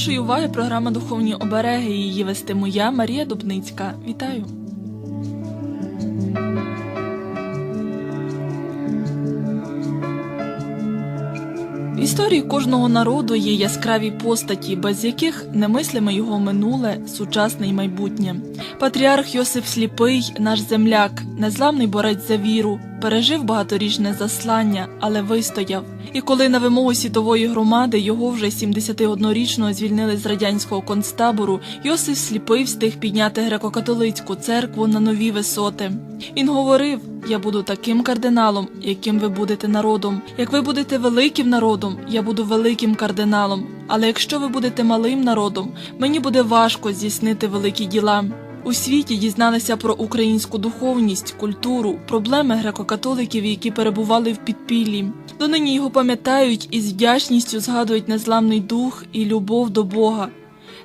вашої уваги програма Духовні обереги. Її вестиму я, Марія Дубницька. Вітаю. В історії кожного народу є яскраві постаті, без яких немислиме його минуле, сучасне і майбутнє. Патріарх Йосип Сліпий, наш земляк, незламний борець за віру, пережив багаторічне заслання, але вистояв. І коли на вимогу світової громади його вже 71-річного звільнили з радянського концтабору, Йосип Сліпий встиг підняти греко-католицьку церкву на нові висоти. Він говорив: я буду таким кардиналом, яким ви будете народом. Як ви будете великим народом, я буду великим кардиналом. Але якщо ви будете малим народом, мені буде важко здійснити великі діла. У світі дізналися про українську духовність, культуру, проблеми греко-католиків, які перебували в підпіллі. Донині його пам'ятають і з вдячністю згадують незламний дух і любов до Бога.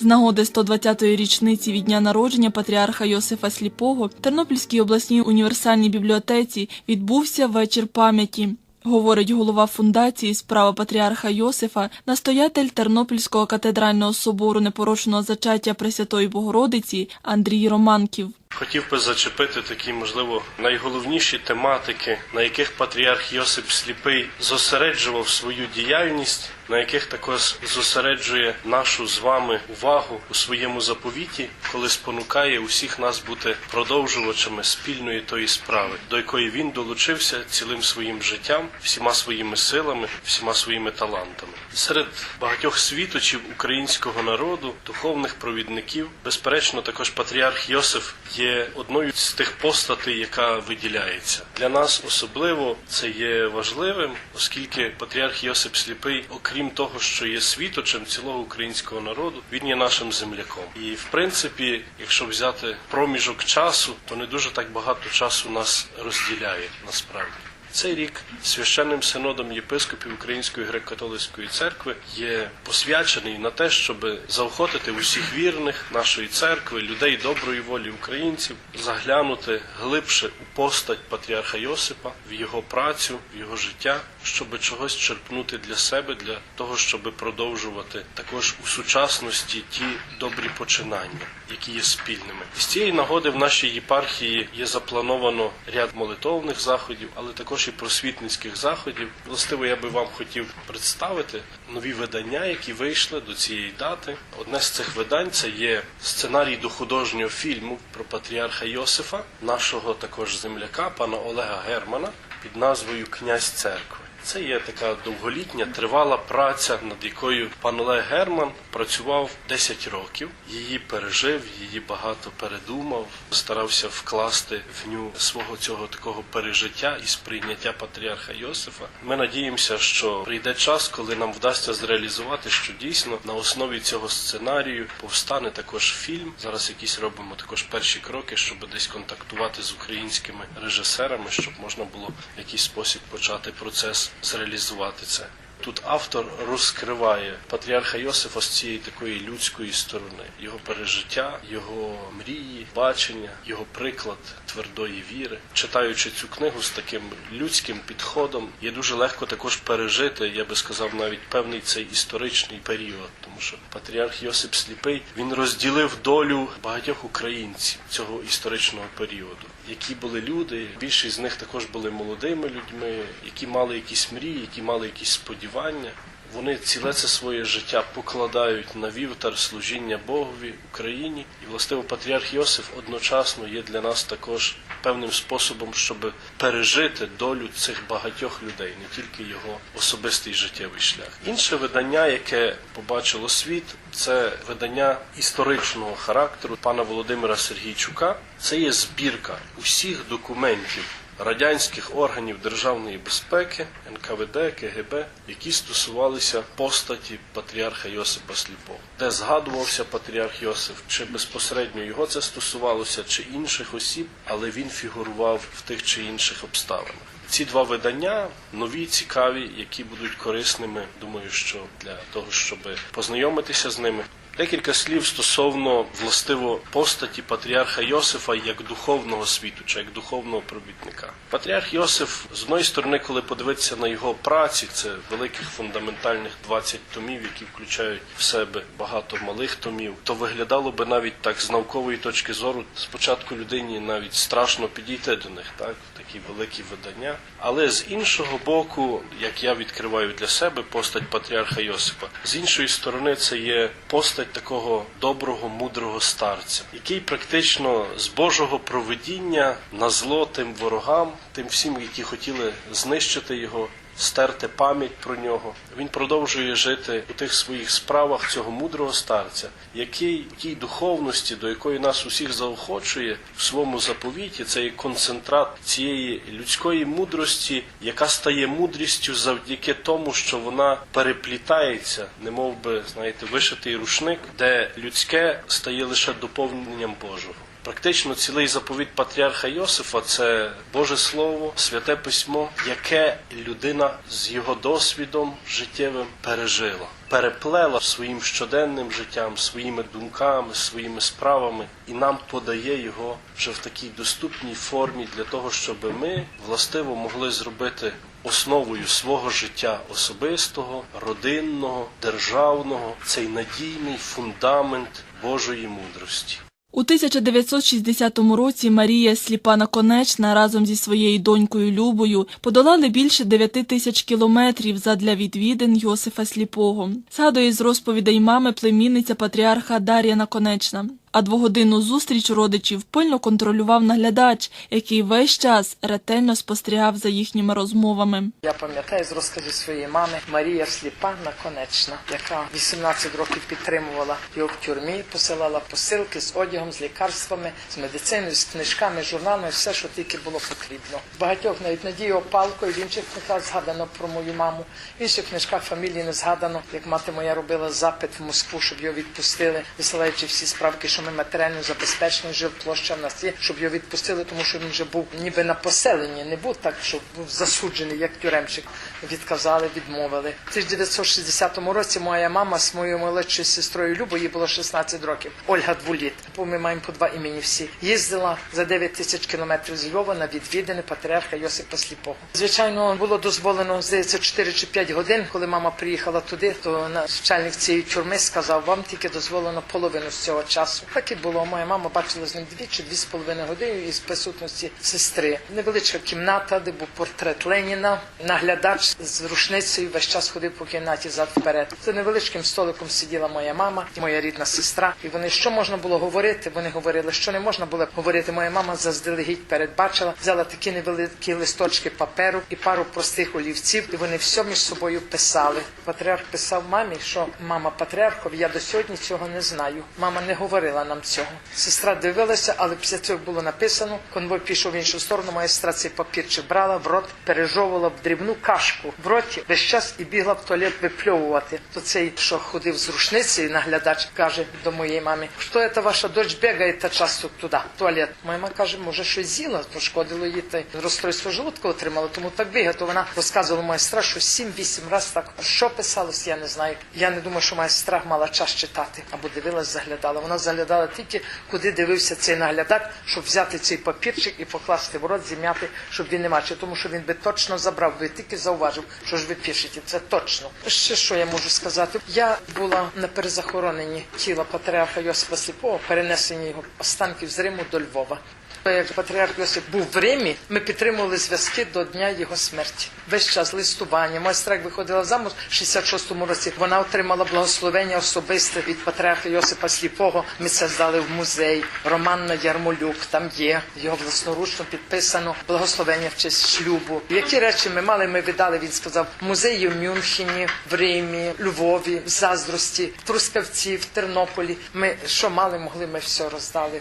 З нагоди 120-ї річниці від дня народження патріарха Йосифа Сліпого в Тернопільській обласній універсальній бібліотеці відбувся вечір пам'яті. Говорить голова фундації справа патріарха Йосифа, настоятель Тернопільського катедрального собору непорочного зачаття Пресвятої Богородиці Андрій Романків. Хотів би зачепити такі, можливо, найголовніші тематики, на яких патріарх Йосип Сліпий зосереджував свою діяльність, на яких також зосереджує нашу з вами увагу у своєму заповіті, коли спонукає усіх нас бути продовжувачами спільної тої справи, до якої він долучився цілим своїм життям, всіма своїми силами, всіма своїми талантами. Серед багатьох світочів українського народу, духовних провідників, безперечно, також патріарх Йосиф є одною з тих постатей, яка виділяється для нас. Особливо це є важливим, оскільки патріарх Йосип Сліпий, окрім того, що є світочем цілого українського народу, він є нашим земляком. І в принципі, якщо взяти проміжок часу, то не дуже так багато часу нас розділяє насправді. Цей рік священним синодом єпископів Української греко-католицької церкви є посвячений на те, щоб заохотити усіх вірних нашої церкви, людей доброї волі українців, заглянути глибше у постать патріарха Йосипа, в його працю, в його життя, щоб чогось черпнути для себе, для того, щоб продовжувати також у сучасності ті добрі починання, які є спільними. І з цієї нагоди в нашій єпархії є заплановано ряд молитовних заходів, але також і просвітницьких заходів. Властиво, я би вам хотів представити нові видання, які вийшли до цієї дати. Одне з цих видань це є сценарій до художнього фільму про патріарха Йосифа, нашого також земляка, пана Олега Германа, під назвою Князь церкви. Це є така довголітня тривала праця, над якою пан Олег Герман працював 10 років. Її пережив, її багато передумав, старався вкласти в ню свого цього такого пережиття і сприйняття патріарха Йосифа. Ми надіємося, що прийде час, коли нам вдасться зреалізувати, що дійсно на основі цього сценарію повстане також фільм. Зараз якісь робимо також перші кроки, щоб десь контактувати з українськими режисерами, щоб можна було в якийсь спосіб почати процес зреалізувати це. Тут автор розкриває патріарха Йосифа з цієї такої людської сторони, його пережиття, його мрії, бачення, його приклад твердої віри. Читаючи цю книгу з таким людським підходом, є дуже легко також пережити, я би сказав, навіть певний цей історичний період, тому що патріарх Йосип Сліпий він розділив долю багатьох українців цього історичного періоду які були люди. Більшість з них також були молодими людьми, які мали якісь мрії, які мали якісь сподівання. Вони ціле це своє життя покладають на вівтар служіння Богові Україні, і властиво патріарх Йосиф одночасно є для нас також певним способом, щоб пережити долю цих багатьох людей, не тільки його особистий життєвий шлях. Інше видання, яке побачило світ, це видання історичного характеру пана Володимира Сергійчука. Це є збірка усіх документів радянських органів державної безпеки, НКВД, КГБ, які стосувалися постаті патріарха Йосипа Сліпого, де згадувався патріарх Йосип, чи безпосередньо його це стосувалося, чи інших осіб, але він фігурував в тих чи інших обставинах. Ці два видання нові, цікаві, які будуть корисними. Думаю, що для того, щоб познайомитися з ними. Декілька слів стосовно властиво постаті патріарха Йосифа як духовного світу чи як духовного пробітника. Патріарх Йосиф, з одної сторони, коли подивитися на його праці, це великих фундаментальних 20 томів, які включають в себе багато малих томів, то виглядало би навіть так з наукової точки зору, спочатку людині навіть страшно підійти до них, так такі великі видання. Але з іншого боку, як я відкриваю для себе постать патріарха Йосипа, з іншої сторони, це є постать такого доброго, мудрого старця, який практично з Божого провидіння на зло тим ворогам, тим всім, які хотіли знищити його. Стерти пам'ять про нього. Він продовжує жити у тих своїх справах цього мудрого старця, який в тій духовності, до якої нас усіх заохочує в своєму заповіті, це є концентрат цієї людської мудрості, яка стає мудрістю завдяки тому, що вона переплітається, немов би, знаєте, вишитий рушник, де людське стає лише доповненням Божого. Практично цілий заповіт патріарха Йосифа це Боже Слово, святе письмо, яке людина з його досвідом життєвим пережила, переплела своїм щоденним життям, своїми думками, своїми справами, і нам подає його вже в такій доступній формі для того, щоб ми властиво могли зробити основою свого життя особистого, родинного, державного цей надійний фундамент Божої мудрості. У 1960 році Марія Сліпа Наконечна разом зі своєю донькою Любою подолали більше 9 тисяч кілометрів задля відвідин Йосифа Сліпого. Згадує з розповідей мами племінниця патріарха Дар'я Наконечна. А двогодинну зустріч родичів пильно контролював наглядач, який весь час ретельно спостерігав за їхніми розмовами. Я пам'ятаю з розказів своєї мами Марія Сліпа Наконечна, яка 18 років підтримувала його в тюрмі, посилала посилки з одягом, з лікарствами, з медициною, з книжками, журналами, все, що тільки було потрібно. Багатьох навіть Надію Опалкою, в інших книжках згадано про мою маму, в інших книжках фамілії не згадано, як мати моя робила запит в Москву, щоб його відпустили, висилаючи всі справки, що ми матеріально забезпечені, жив площа в нас є, щоб його відпустили, тому що він вже був ніби на поселенні, не був так, що був засуджений як тюремчик. Відказали, відмовили. В 1960 році моя мама з моєю молодшою сестрою Любою, їй було 16 років. Ольга Двуліт, бо ми маємо по два імені всі. Їздила за 9 тисяч кілометрів з Львова на відвідини патріарха Йосипа Сліпого. Звичайно, було дозволено здається 4 чи 5 годин. Коли мама приїхала туди, то начальник цієї тюрми сказав, вам тільки дозволено половину з цього часу. Так і було. Моя мама бачила з ним дві чи дві з половиною години із присутності сестри. Невеличка кімната, де був портрет Леніна, наглядач з рушницею весь час ходив по кімнаті зад вперед. За невеличким столиком сиділа моя мама і моя рідна сестра. І вони що можна було говорити? Вони говорили, що не можна було говорити. Моя мама заздалегідь передбачила, взяла такі невеликі листочки паперу і пару простих олівців, і вони все між собою писали. Патріарх писав мамі, що мама патріархові, я до сьогодні цього не знаю. Мама не говорила нам цього. Сестра дивилася, але після цього було написано. Конвой пішов в іншу сторону. Моя сестра цей папірчик брала в рот, пережовувала в дрібну кашку в роті весь час і бігла в туалет випльовувати. То цей, що ходив з рушницею, наглядач каже до моєї мами, що це ваша дочь бігає та часто туди, в туалет. Моя мама каже, може, щось з'їла, пошкодило їй та розстройство желудка отримала, тому так бігає. То вона розказувала моя сестра, що 7-8 разів так, що писалось, я не знаю. Я не думаю, що моя сестра мала час читати або дивилась, заглядала. Вона заглядала тільки, куди дивився цей наглядач, щоб взяти цей папірчик і покласти в рот, зім'яти, щоб він не бачив, тому що він би точно забрав, би тільки зауважив, що ж ви пишете. Це точно. Ще що я можу сказати? Я була на перезахороненні тіла патріарха Йосипа Сліпого, перенесені його останків з Риму до Львова. Як патріарх Йосип був в Римі, ми підтримували зв'язки до дня його смерті. Весь час листування. Моя сестра виходила замуж в 66-му році. Вона отримала благословення особисте від патріарха Йосипа Сліпого. Ми це здали в музей. Романна Ярмолюк там є. Його власноручно підписано благословення в честь шлюбу. Які речі ми мали, ми віддали. Він сказав музеї в Мюнхені, в Римі, Львові, в Заздрості, в Трускавці, в Тернополі. Ми що мали, могли, ми все роздали.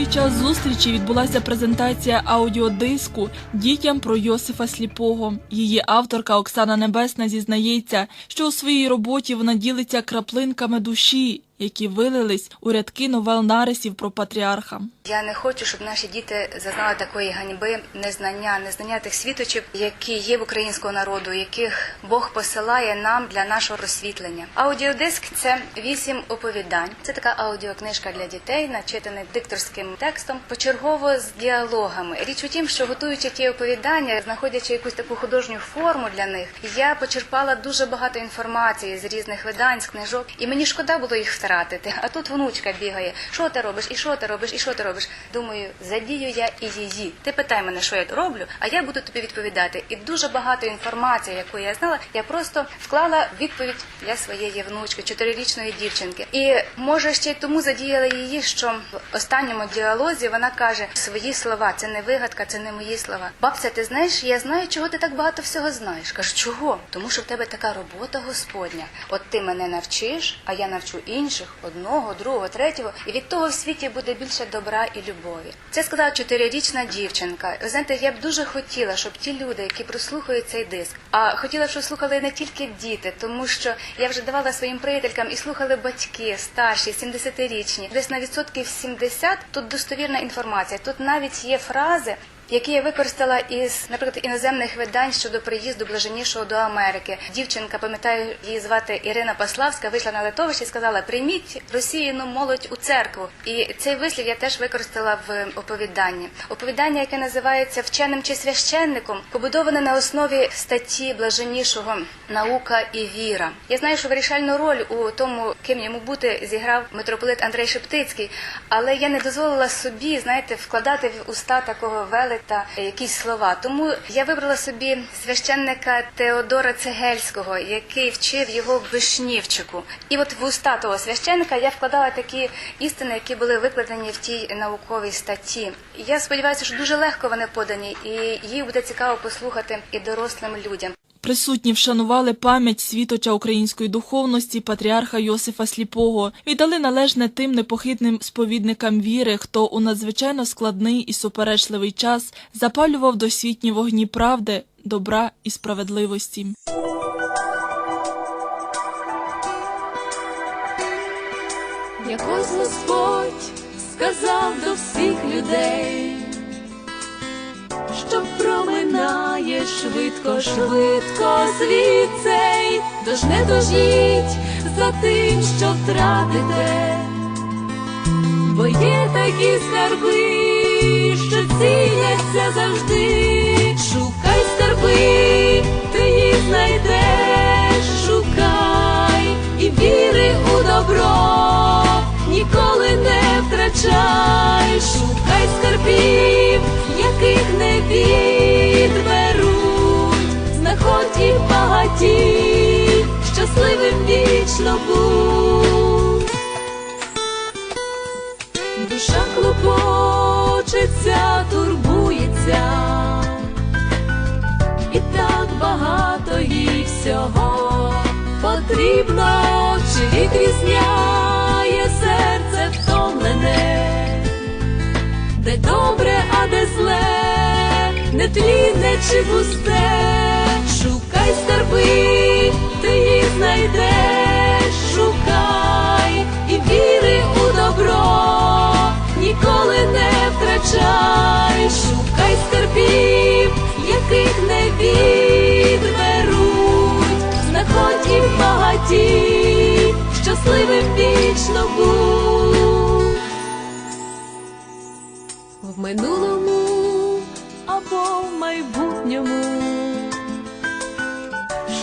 Під час зустрічі відбулася презентація аудіодиску дітям про Йосифа Сліпого. Її авторка Оксана Небесна зізнається, що у своїй роботі вона ділиться краплинками душі, які вилились у рядки новел нарисів про патріарха. Я не хочу, щоб наші діти зазнали такої ганьби, незнання, незнання тих світочів, які є в українського народу, яких Бог посилає нам для нашого розсвітлення. Аудіодиск це вісім оповідань. Це така аудіокнижка для дітей, начитана дикторським текстом, почергово з діалогами. Річ у тім, що готуючи ті оповідання, знаходячи якусь таку художню форму для них, я почерпала дуже багато інформації з різних видань, з книжок, і мені шкода було їх втратити. А тут внучка бігає. Що ти робиш? І що ти робиш? І що ти робиш? Думаю, задію я і її. Ти питай мене, що я роблю, а я буду тобі відповідати. І дуже багато інформації, яку я знала, я просто вклала відповідь для своєї внучки, чотирирічної дівчинки. І може ще й тому задіяла її, що в останньому діалозі вона каже свої слова. Це не вигадка, це не мої слова. Бабця, ти знаєш, я знаю, чого ти так багато всього знаєш. Кажу, чого? Тому що в тебе така робота Господня. От ти мене навчиш, а я навчу інших одного, другого, третього, і від того в світі буде більше добра і любові. Це сказала чотирирічна дівчинка. Ви знаєте, я б дуже хотіла, щоб ті люди, які прослухають цей диск, а хотіла, щоб слухали не тільки діти, тому що я вже давала своїм приятелькам і слухали батьки, старші, 70-річні. Десь на відсотків 70 тут достовірна інформація. Тут навіть є фрази. Які я використала із, наприклад, іноземних видань щодо приїзду блаженнішого до Америки. Дівчинка, пам'ятаю, її звати Ірина Паславська, вийшла на литовище і сказала: Прийміть Росіяну молодь у церкву. І цей вислів я теж використала в оповіданні. Оповідання, яке називається Вченим чи священником, побудоване на основі статті блаженнішого наука і віра. Я знаю, що вирішальну роль у тому, ким йому бути, зіграв митрополит Андрей Шептицький, але я не дозволила собі, знаєте, вкладати в уста такого велета якісь слова. Тому я вибрала собі священника Теодора Цегельського, який вчив його в Вишнівчику. І от в уста того священника я вкладала такі істини, які були викладені в тій науковій статті. Я сподіваюся, що дуже легко вони подані, і їх буде цікаво послухати і дорослим людям. Присутні вшанували пам'ять світоча української духовності патріарха Йосифа Сліпого, віддали належне тим непохитним сповідникам віри, хто у надзвичайно складний і суперечливий час запалював досвітні вогні правди, добра і справедливості. Якось Господь сказав до всіх людей, проминає швидко, швидко світ цей, тож не дожіть за тим, що втратите, бо є такі скарби, що ціняться завжди. Шукай скарби, ти їх знайдеш, шукай і віри у добро, ніколи не втрачай, шукай скарбів, яких не відберуть, щасливим вічно будь. Душа клопочеться, турбується, і так багато їй всього потрібно, чи відрізняє серце втомлене, де добре, а де зле, не тлінне чи пусте, скарби, ти їх знайдеш, шукай і віри у добро, ніколи не втрачай, шукай скарбів, яких не відберуть, знаходь їх багаті, щасливим вічно будь. В минулому або в майбутньому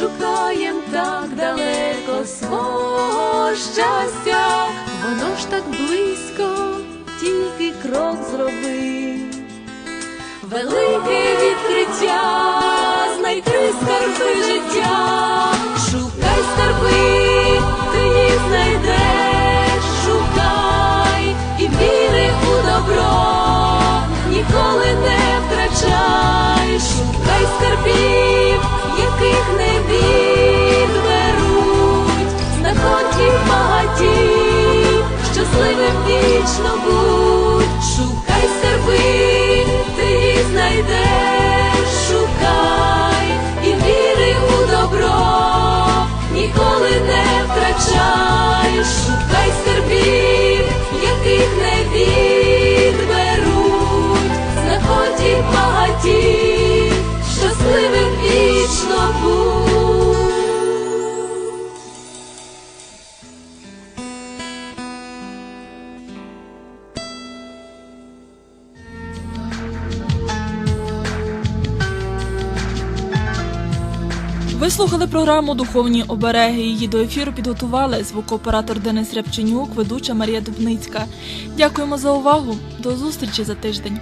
шукаєм так далеко свого щастя, воно ж так близько, тільки крок зроби. Велике відкриття, знайти скарби життя, вічно будь, шукай серпин, ти знайдеш, шукай і віри у добро, ніколи не втрачай, шукай. Ви слухали програму Духовні обереги. Її до ефіру підготували звукооператор Денис Рябченюк, ведуча Марія Дубницька. Дякуємо за увагу. До зустрічі за тиждень.